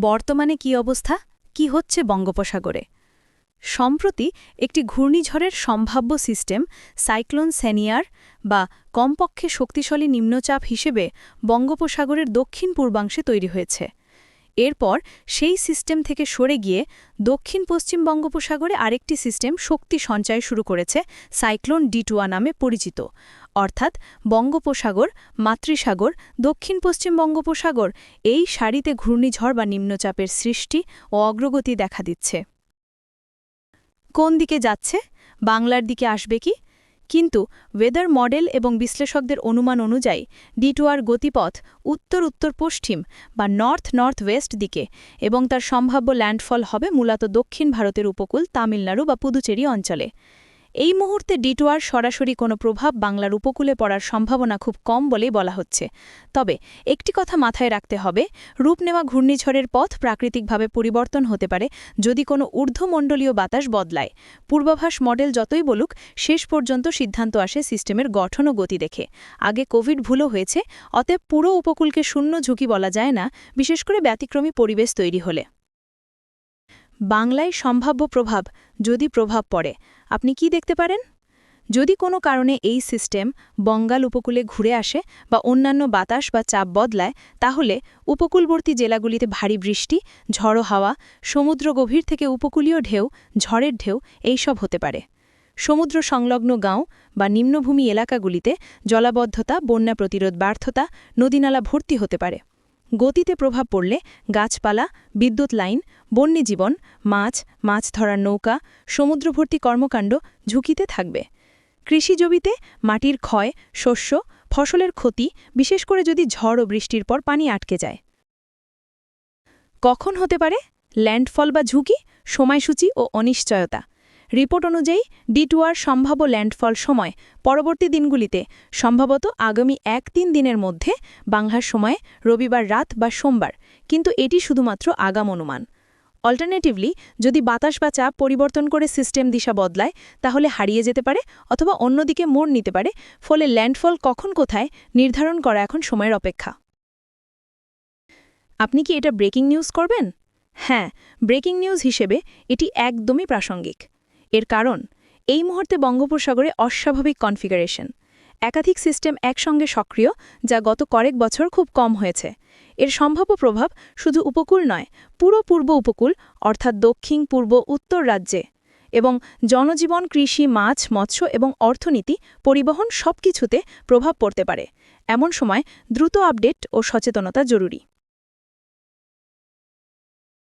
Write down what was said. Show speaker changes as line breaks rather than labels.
বর্তমানে কি অবস্থা? কি হচ্ছে বঙ্গোপসাগরে? সম্প্রতি একটি ঘূর্ণিঝড়ের সম্ভাব্য সিস্টেম, সাইক্লোন সেনিয়ার, বা কমপক্ষে শক্তিশালী নিম্নচাপ হিসেবে বঙ্গোপসাগরের দক্ষিণ পূর্বাংশে তৈরি হয়েছে। এরপর সেই সিস্টেম থেকে সরে গিয়ে দক্ষিণ পশ্চিম বঙ্গোপসাগরে আরেকটি সিস্টেম শক্তি সঞ্চয় শুরু করেছে সাইক্লোন ডিটুয়া নামে পরিচিত। অর্থাৎ বঙ্গোপসাগর, মাতৃসাগর, দক্ষিণ পশ্চিম বঙ্গোপসাগর এই সারিতে ঘূর্ণিঝড় বা নিম্নচাপের সৃষ্টি ও অগ্রগতি দেখা দিচ্ছে। কোন দিকে যাচ্ছে? বাংলার দিকে আসবে কি? কিন্তু ওয়েদার মডেল এবং বিশ্লেষকদের অনুমান অনুযায়ী ডিটুয়ার গতিপথ উত্তর উত্তর পশ্চিম বা নর্থ নর্থ ওয়েস্ট দিকে এবং তার সম্ভাব্য ল্যান্ডফল হবে মূলত দক্ষিণ ভারতের উপকূল তামিলনাড়ু বা পুদুচেরি অঞ্চলে। এই মুহূর্তে ডিটুয়ার সরাসরি কোনো প্রভাব বাংলার উপকূলে পড়ার সম্ভাবনা খুব কম বলেই বলা হচ্ছে। তবে একটি কথা মাথায় রাখতে হবে, রূপ নেওয়া ঘূর্ণিঝড়ের পথ প্রাকৃতিকভাবে পরিবর্তন হতে পারে যদি কোনো ঊর্ধ্বমণ্ডলীয় বাতাস বদলায়। পূর্বাভাস মডেল যতই বলুক, শেষ পর্যন্ত সিদ্ধান্ত আসে সিস্টেমের গঠন ও গতি দেখে। আগে কোভিড ভুলও হয়েছে, অতএব পুরো উপকূলকে শূন্য ঝুঁকি বলা যায় না, বিশেষ করে ব্যতিক্রমী পরিবেশ তৈরি হলে। বাংলায় সম্ভাব্য প্রভাব যদি প্রভাব পড়ে, আপনি কি দেখতে পারেন? যদি কোনো কারণে এই সিস্টেম বঙ্গাল উপকূলে ঘুরে আসে বা অন্যান্য বাতাস বা চাপ বদলায়, তাহলে উপকূলবর্তী জেলাগুলিতে ভারী বৃষ্টি, ঝড়ো হাওয়া, সমুদ্র গভীর থেকে উপকূলীয় ঢেউ, ঝড়ের ঢেউ এইসব হতে পারে। সমুদ্র সংলগ্ন গাঁও বা নিম্নভূমি এলাকাগুলিতে জলাবদ্ধতা, বন্যা প্রতিরোধ ব্যর্থতা নদীনালা ভর্তি হতে পারে। গতিতে প্রভাব পড়লে গাছপালা, বিদ্যুৎ লাইন বন্যজীবন মাছ মাছ ধরার নৌকা সমুদ্রভর্তি কর্মকাণ্ড ঝুঁকিতে থাকবে। কৃষি জমিতে মাটির ক্ষয়, শস্য, ফসলের ক্ষতি, বিশেষ করে যদি ঝড় ও বৃষ্টির পর পানি আটকে যায়। কখন হতে পারে? ল্যান্ডফল বা ঝুঁকি, সময়সূচি ও অনিশ্চয়তা। রিপোর্ট অনুযায়ী, ডিটুয়ার সম্ভাব্য ল্যান্ডফল সময় পরবর্তী দিনগুলিতে সম্ভবত আগামী এক তিন দিনের মধ্যে বাংলার সময়ে রবিবার রাত বা সোমবার, কিন্তু এটি শুধুমাত্র আগাম অনুমান। অল্টারনেটিভলি, যদি বাতাস বা চাপ পরিবর্তন করে সিস্টেম দিশা বদলায়, তাহলে হারিয়ে যেতে পারে অথবা অন্যদিকে মোড় নিতে পারে, ফলে ল্যান্ডফল কখন কোথায় নির্ধারণ করা এখন সময়ের অপেক্ষা। আপনি কি এটা ব্রেকিং নিউজ করবেন? হ্যাঁ ব্রেকিং নিউজ হিসেবে এটি একদমই প্রাসঙ্গিক। এর কারণ, এই মুহূর্তে বঙ্গোপসাগরে অস্বাভাবিক কনফিগারেশন। একাধিক সিস্টেম একসঙ্গে সক্রিয়, যা গত কয়েক বছর খুব কম হয়েছে। এর সম্ভাব্য প্রভাব শুধু উপকূল নয়, পুরো পূর্ব উপকূল, অর্থাৎ দক্ষিণ, পূর্ব, উত্তর রাজ্যে। এবং জনজীবন, কৃষি, মাছ, মৎস্য এবং অর্থনীতি, পরিবহন সবকিছুতে প্রভাব পড়তে পারে। এমন সময় দ্রুত আপডেট ও সচেতনতা জরুরি।